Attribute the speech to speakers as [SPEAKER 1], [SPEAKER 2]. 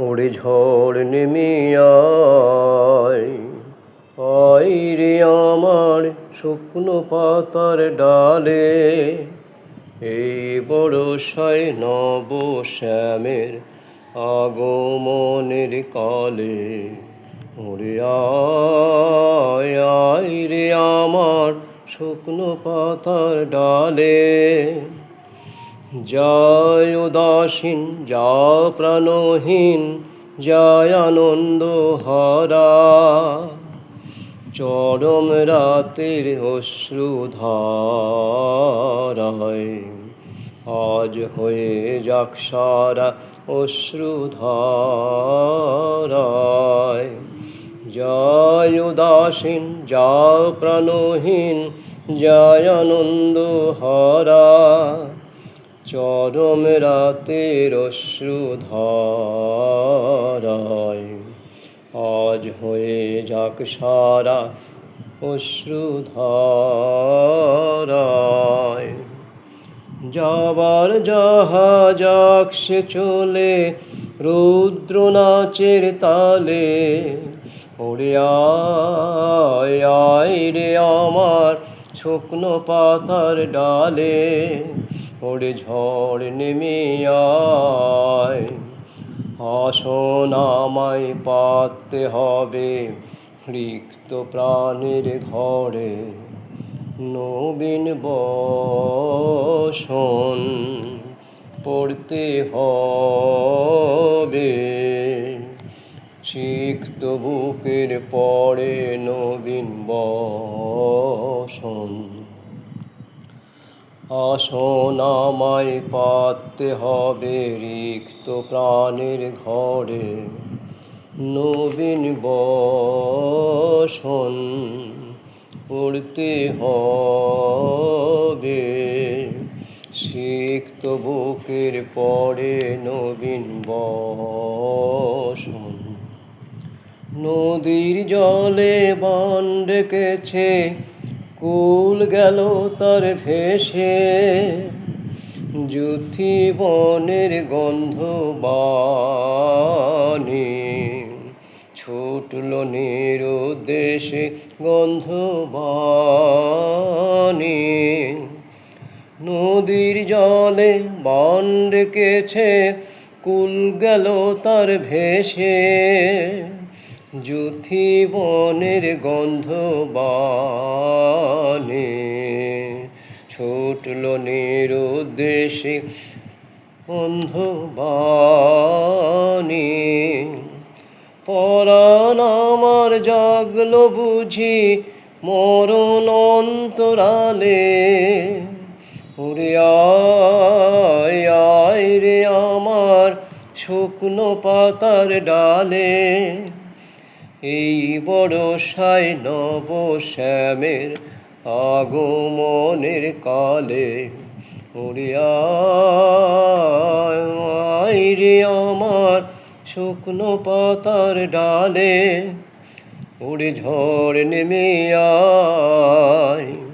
[SPEAKER 1] ওরে ঝড় নেমে আয়। আয় রে আমার শুকনো পাতার ডালে এই বড়সায় নব শ্যামের আগমনের কালে। ওরে আয় আমার শুকনো পাতার ডালে জয় উদাসীন যা প্রাণহীন, জয় আনন্দ হারা। চরম রাতের অশ্রুধারায় আজ হয়ে যাক সারা অশ্রুধারায় জয় উদাসীন যা প্রাণহীন, জয় আনন্দ হারা। চরম রাতের অশ্রুধারায়। আজ হয়ে যাক সারা অশ্রুধারায়। যাবার যাহা যাক সে চলে, রুদ্র নাচের তালে। ওরে আয় রে আমার শুকনো পাতার ডালে। ওরে ঝড় নেমে আয় আসন আমায় পাততে হবে রিক্ত প্রাণের ঘরে। নবীন বসন পড়তে হবে। সিক্ত বুকের পরে নবীন বসন আসন আমায় পাততে হবে রিক্ত প্রাণের ঘরে। নবীন বসন পড়তে হবে। সিক্ত বুকের পরে নবীন বসন। নদীর জলে বান ডেকেছে কুল গেল তার ভেসে। যুথি বনের গন্ধ বাণী ছুটল নিরুদ্দেশে গন্ধ বাণী। নদীর জলে বান ডেকেছে, কুল গেল তার ভেসে। যুথি বনের গন্ধ বানে, ছুটল নিরুদ্দেশে গন্ধ বানে। পরাণ আমার জাগলো বুঝি মরণ অন্তরালে আয় রে আমার শুকনো পাতার ডালে। এই বড় সাই নব শ্যামের আগমনের কালে রে আমার শুকনো পাতার ডালে ওরে ঝড় নেমে আয়।